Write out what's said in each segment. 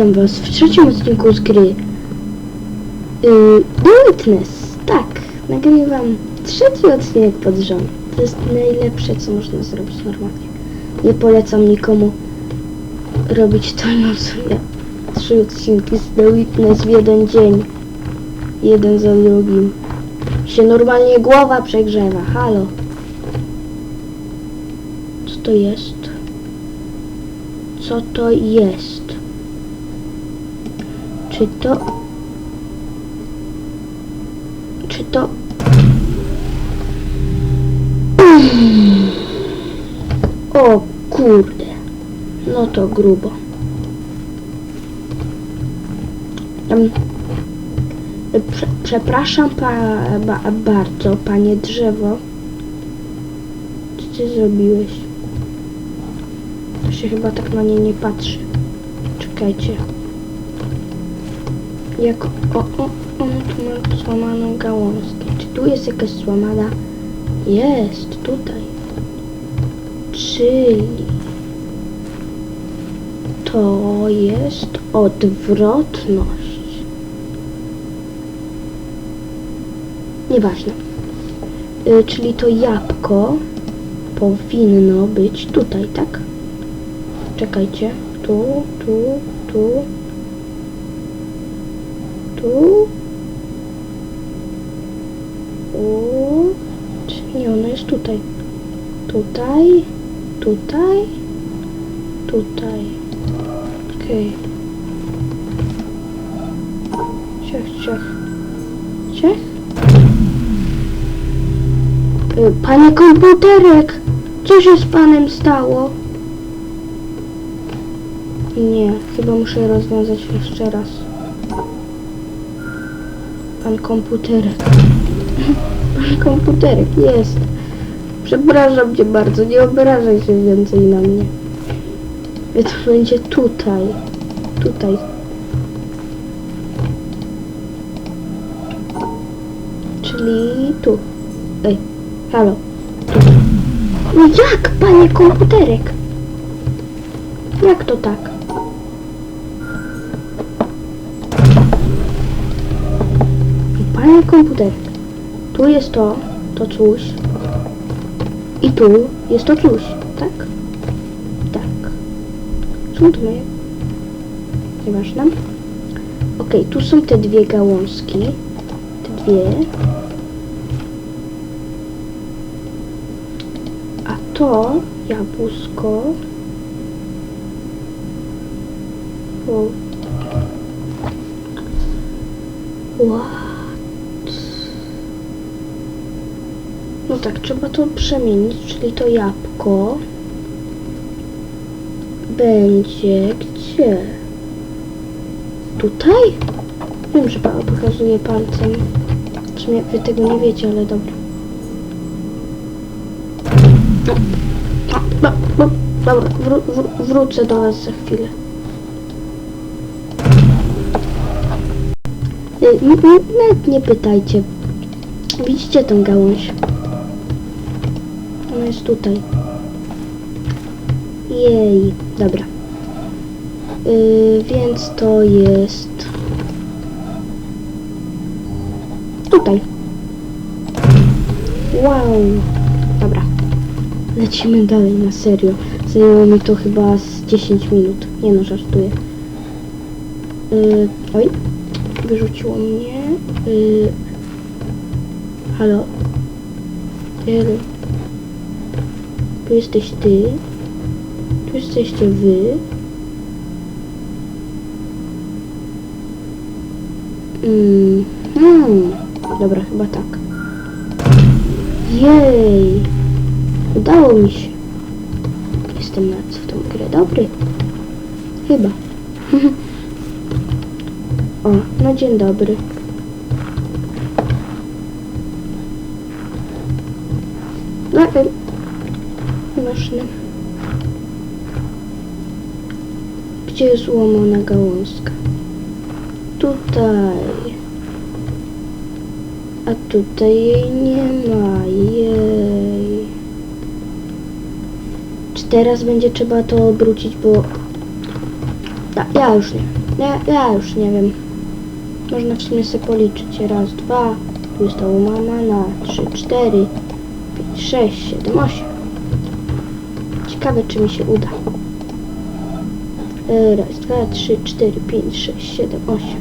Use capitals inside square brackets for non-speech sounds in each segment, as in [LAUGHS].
Witam was w trzecim odcinku z gry The Witness. Tak, nagrywam trzeci odcinek pod rząd. To jest najlepsze, co można zrobić normalnie. Nie polecam nikomu robić to nocą. Ja trzy odcinki z The Witness w jeden dzień. Jeden za drugim. Się normalnie głowa przegrzewa. Halo. Co to jest? Co to jest? Czy to... Czy to... O kurde. No to grubo. Prze przepraszam pa ba bardzo, panie drzewo. Co ty zrobiłeś? To się chyba tak na nie nie patrzy. Czekajcie. Jak... O, o, on tu ma złamaną gałązkę. Czy tu jest jakaś złamana? Jest, tutaj. Czyli... To jest odwrotność. Nieważne. Y, czyli to jabłko powinno być tutaj, tak? Czekajcie. Tu, tu, tu. Tu. U. Nie, ono jest tutaj. Tutaj. Tutaj. Tutaj. Okej. Ciach, ciach. Ciach. Y, Panie komputerek! Co się z panem stało? Nie, chyba muszę rozwiązać jeszcze raz. Pan komputerek. Pan komputerek jest. Przepraszam cię bardzo, nie obrażaj się więcej na mnie. To będzie tutaj. Tutaj. Czyli tu. Ej, halo. Tu. No jak, panie komputerek? Jak to tak? Panie komputerek, tu jest to, to coś. I tu jest to coś, tak? Tak. Moje? Nieważne. Okej, tu są te dwie gałązki. Te dwie. A to jabłusko. O. What? No tak, trzeba to przemienić, czyli to jabłko będzie gdzie? Tutaj? Wiem, że pa- pokazuje palcem. W sumie wy tego nie wiecie, ale dobra. No, no, dobra, wró wró- wrócę do was za chwilę. Y, Nawet nie pytajcie. Widzicie tą gałąź? Jest tutaj. Jej, dobra. Y, więc to jest... Tutaj. Wow. Dobra. Lecimy dalej, na serio. Zajęło mi to chyba z 10 minut. Nie no, żartuję. Y, oj. Wyrzuciło mnie. Y, halo? Halo? Tu jesteś ty. Tu jesteście wy. Mm, hmm. Dobra, chyba tak. Jej! Udało mi się. Jestem nawet w tą grę dobry. Chyba. [LAUGHS] o, no dzień dobry. No, Gdzie jest łamana gałązka? Tutaj. A tutaj jej nie ma. Jej. Czy teraz będzie trzeba to obrócić, bo Ja, ja już nie. Ja, ja już nie wiem. Można w sumie sobie policzyć. Raz, dwa. Tu jest to mama na trzy, cztery, pięć, sześć, siedem, osiem. Ciekawe, czy mi się uda. E, Raz, dwa, trzy, cztery, pięć, sześć, siedem, osiem.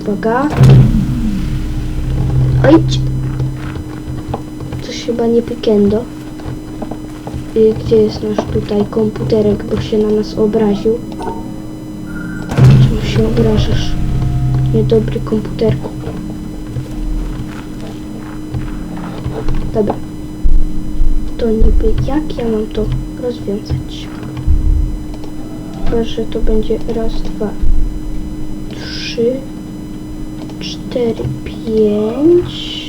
Uwaga. Ojdź. Coś chyba nie pikendo. Y, Gdzie jest nasz tutaj komputerek, bo się na nas obraził. Czemu się obrażasz? Niedobry komputerku. To niby jak ja mam to rozwiązać? Chyba, że to będzie raz, dwa, trzy, cztery, pięć,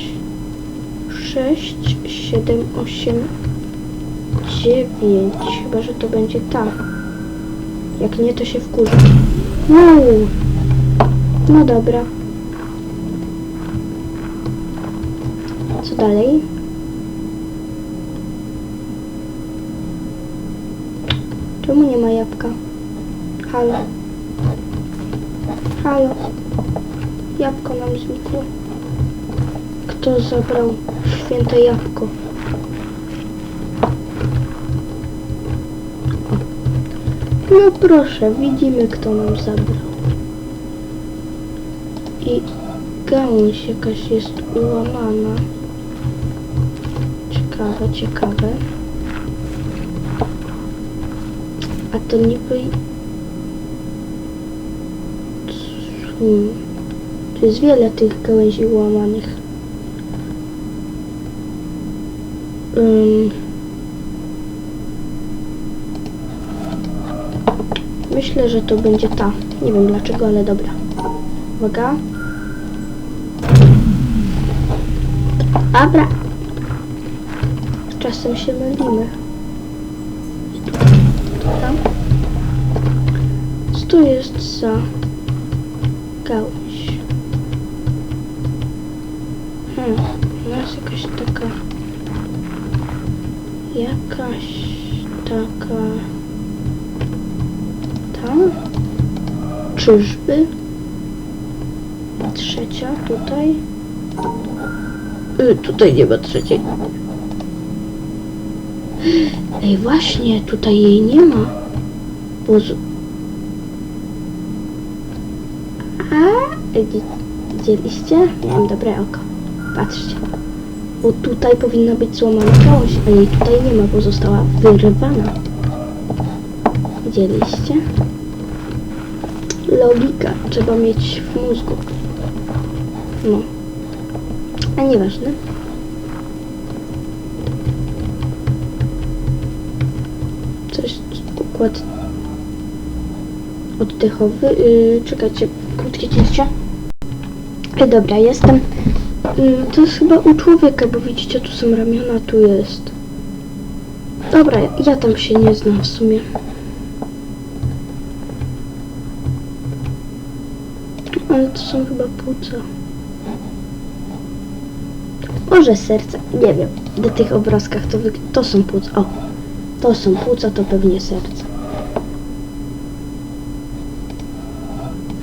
sześć, siedem, osiem, dziewięć. Chyba, że to będzie ta. Jak nie, to się wkurzy. Wow. No dobra. Co dalej? Czemu nie ma jabłka? Halo. Halo. Jabłko nam znikło. Kto zabrał święte jabłko? No proszę, widzimy kto nam zabrał. I gałąź jakaś jest ułamana. Ciekawe, ciekawe. A to niby... Hmm. Tu jest wiele tych gałęzi ułamanych. Ym. Myślę, że to będzie ta. Nie wiem dlaczego, ale dobra. Uwaga. Dobra. Czasem się mylimy. Co to jest za gałąź? Hmm, jest jakaś taka... Jakaś taka... Ta? Czyżby? Trzecia tutaj? Y, tutaj nie ma trzeciej. Ej, właśnie, tutaj jej nie ma. Bo z... A, widzi- widzieliście? Miałem dobre oko. Patrzcie. Bo tutaj powinna być złamana gałąź, a jej tutaj nie ma, bo została wyrwana. Widzieliście? Logika trzeba mieć w mózgu. No. A nieważne. Układ oddechowy. Yy, czekajcie, krótkie cięcie. E, dobra, jestem. Yy, to jest chyba u człowieka, bo widzicie, tu są ramiona, tu jest. Dobra, ja tam się nie znam w sumie. Ale to są chyba płuca. Może serce, nie wiem. Na tych obrazkach to, to są płuca. O, to są płuca, to pewnie serce.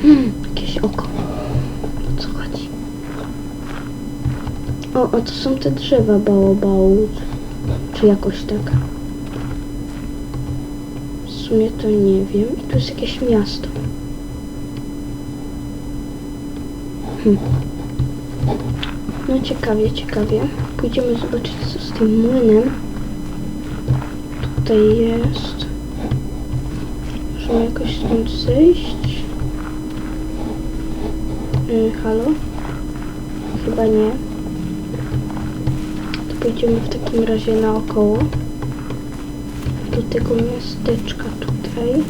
Hmm, jakieś oko. O co chodzi? O, a to są te drzewa baobału. Czy jakoś tak. W sumie to nie wiem. I tu jest jakieś miasto. Hmm. No ciekawie, ciekawie. Pójdziemy zobaczyć co z tym młynem. Tutaj jest. Możemy jakoś stąd zejść. Yy, halo? Chyba nie. Pójdziemy w takim razie naokoło. Do tego miasteczka tutaj.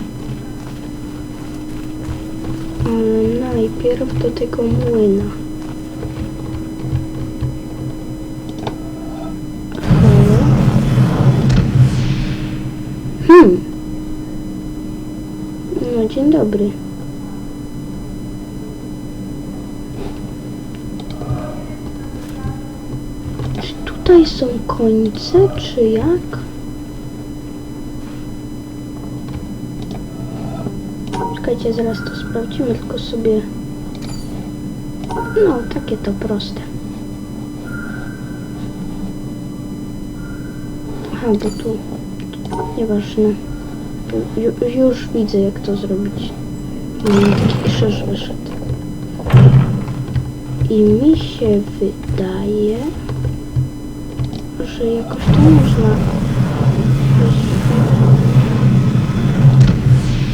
Ale najpierw do tego młyna. Hmm. No, dzień dobry. Czy tutaj są końce, czy jak? Czekajcie, zaraz to sprawdzimy, tylko sobie... No, takie to proste. Aha, bo tu... Nieważne. Ju, już widzę, jak to zrobić. Mm, Taki krzyż wyszedł. I mi się wydaje, że jakoś to można...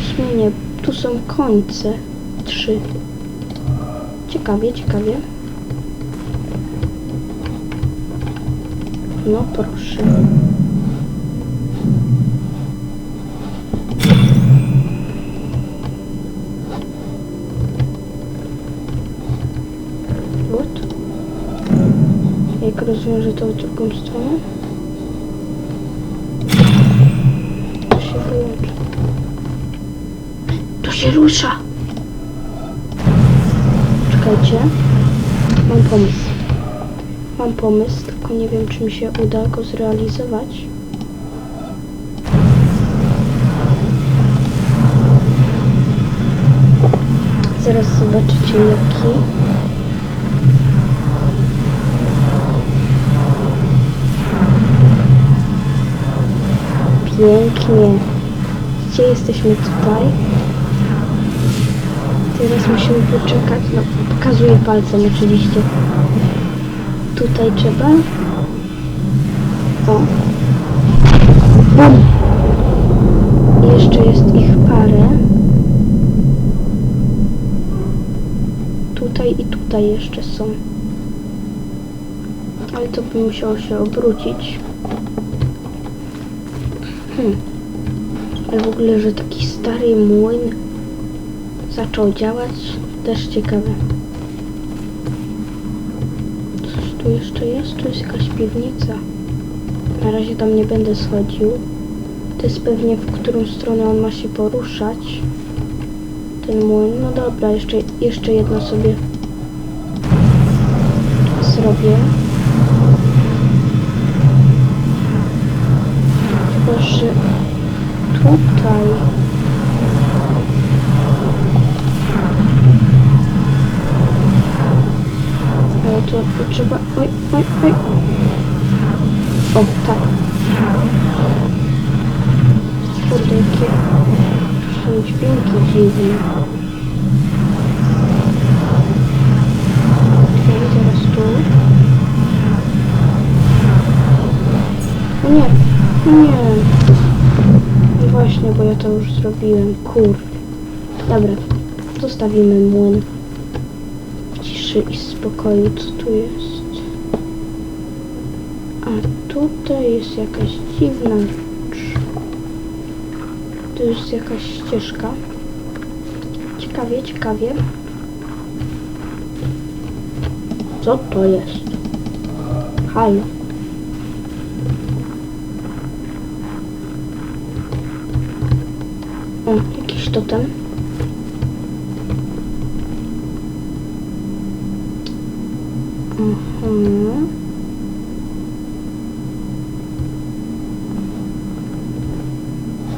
W tu są końce. Trzy. Ciekawie, ciekawie. No proszę. Jak rozwiążę to w drugą stronę? To się wyłączy. To się rusza! Czekajcie. Mam pomysł. Mam pomysł, tylko nie wiem, czy mi się uda go zrealizować. Zaraz zobaczycie jaki. Pięknie. Gdzie jesteśmy tutaj? Teraz musimy poczekać. No, pokazuję palcem oczywiście. Tutaj trzeba. O. Bum. Jeszcze jest ich parę. Tutaj i tutaj jeszcze są. Ale to by musiało się obrócić. Hmm. Ale w ogóle, że taki stary młyn zaczął działać, też ciekawe. Coś tu jeszcze jest? Tu jest jakaś piwnica. Na razie tam nie będę schodził. To jest pewnie w którą stronę on ma się poruszać. Ten młyn. No dobra, jeszcze, jeszcze jedno sobie zrobię. Tutaj. Ale to, to trzeba... Oj, oj, oj. O, tak. Kurde, jakie są dźwięki dziwne. Nie. No właśnie, bo ja to już zrobiłem. Kur. Dobra, zostawimy młyn w ciszy i spokoju. Co tu jest? A tutaj jest jakaś dziwna rzecz. Tu jest jakaś ścieżka. Ciekawie, ciekawie. Co to jest? Halo. O, jakiś totem. Mhm.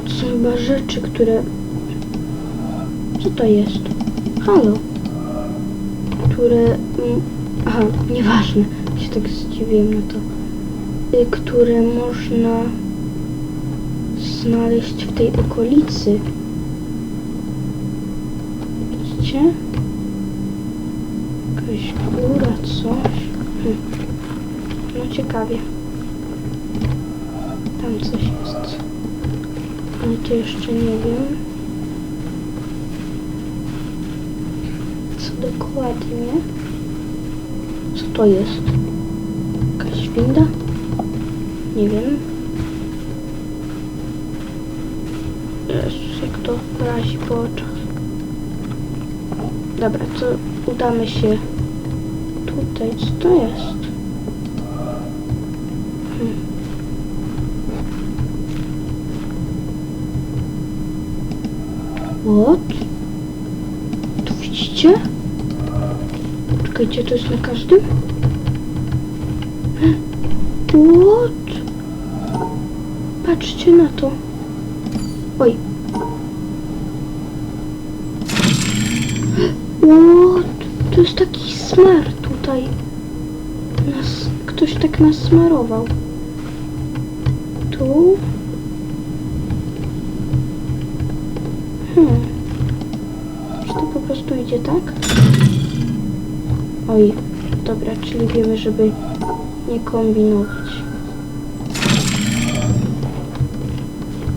To są chyba rzeczy, które... Co to jest? Halo. Które... Aha, nieważne. Się tak zdziwiłem na to. Y, Które można znaleźć w tej okolicy. Widzicie? Jakaś góra, coś. Hm. No ciekawie. Tam coś jest. Ale to jeszcze nie wiem. Co dokładnie? Co to jest? Jakaś winda? Nie wiem. Jezus, jak to razi po oczach. Dobra, to udamy się tutaj. Co to jest? Hmm. What? Tu widzicie? Czekajcie, to jest na każdym? What? Patrzcie na to. Oj. to jest taki smar tutaj. Nas, ktoś tak nas smarował. Tu. Hmm. Czy to po prostu idzie tak? Oj, dobra, czyli wiemy, żeby nie kombinować.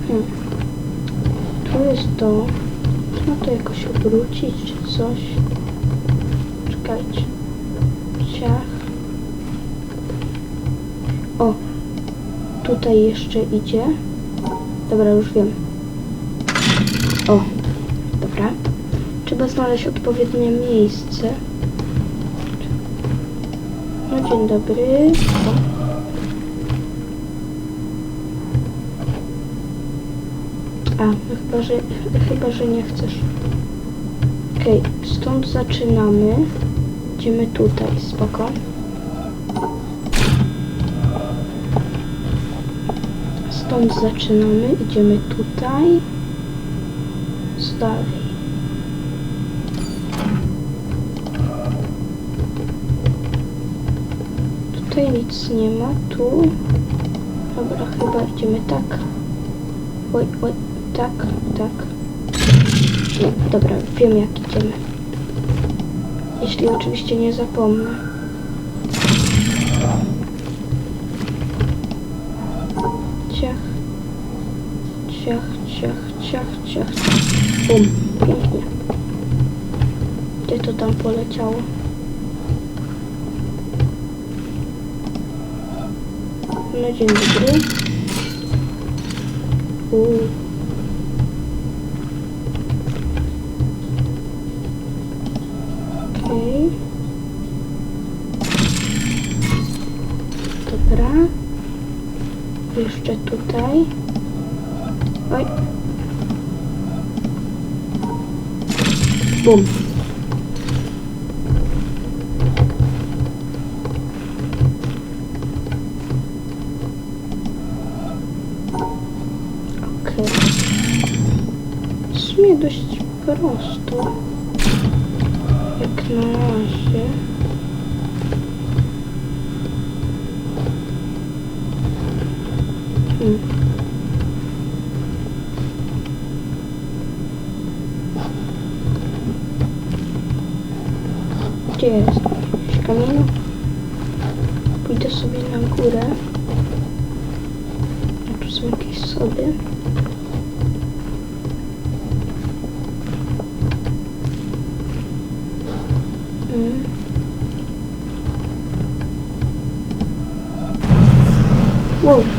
Hmm. Tu jest to. Można to jakoś obrócić czy coś. Czekajcie. Ciach. O! Tutaj jeszcze idzie. Dobra, już wiem. O! Dobra. Trzeba znaleźć odpowiednie miejsce. No dzień dobry. O. A, no chyba, że, chyba, że nie chcesz. Okej, stąd zaczynamy. Idziemy tutaj, spoko. Stąd zaczynamy, idziemy tutaj. Co dalej? Tutaj nic nie ma, tu. Dobra, chyba idziemy tak. Oj, oj, tak, tak. Nie, dobra, wiem jak idziemy. Jeśli oczywiście nie zapomnę. Ciach. Ciach, ciach, ciach, ciach. Bum, pięknie. Gdzie to tam poleciało? No dzień dobry. Uuu. Okej. Dobra. Jeszcze tutaj. Oj. Bum. Okej. Sumie dość prosto. Jak na razie. Hmm. Gdzie jest? Jakiś kamień? Pójdę sobie na górę. A tu są jakieś schody. Mm. Wow.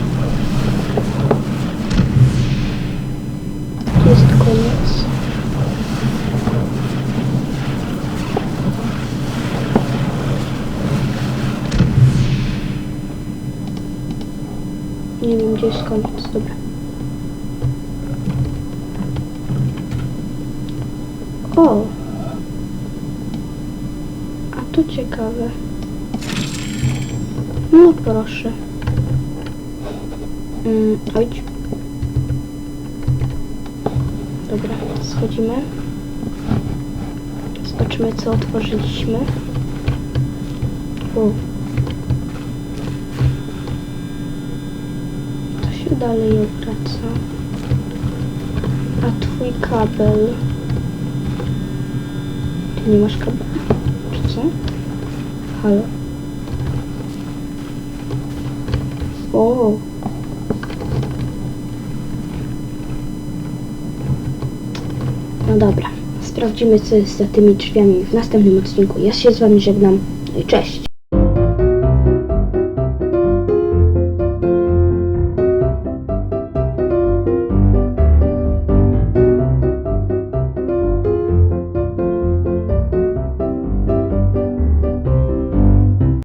Nie wiem gdzie jest koniec, dobra. O! A to ciekawe. No proszę. Mm, chodź. Dobra, schodzimy. Zobaczymy co otworzyliśmy. O. dalej obraca. A twój kabel. Ty nie masz kabela? Czy co? Halo? O! No dobra, sprawdzimy co jest za tymi drzwiami w następnym odcinku. Ja się z wami żegnam. I cześć!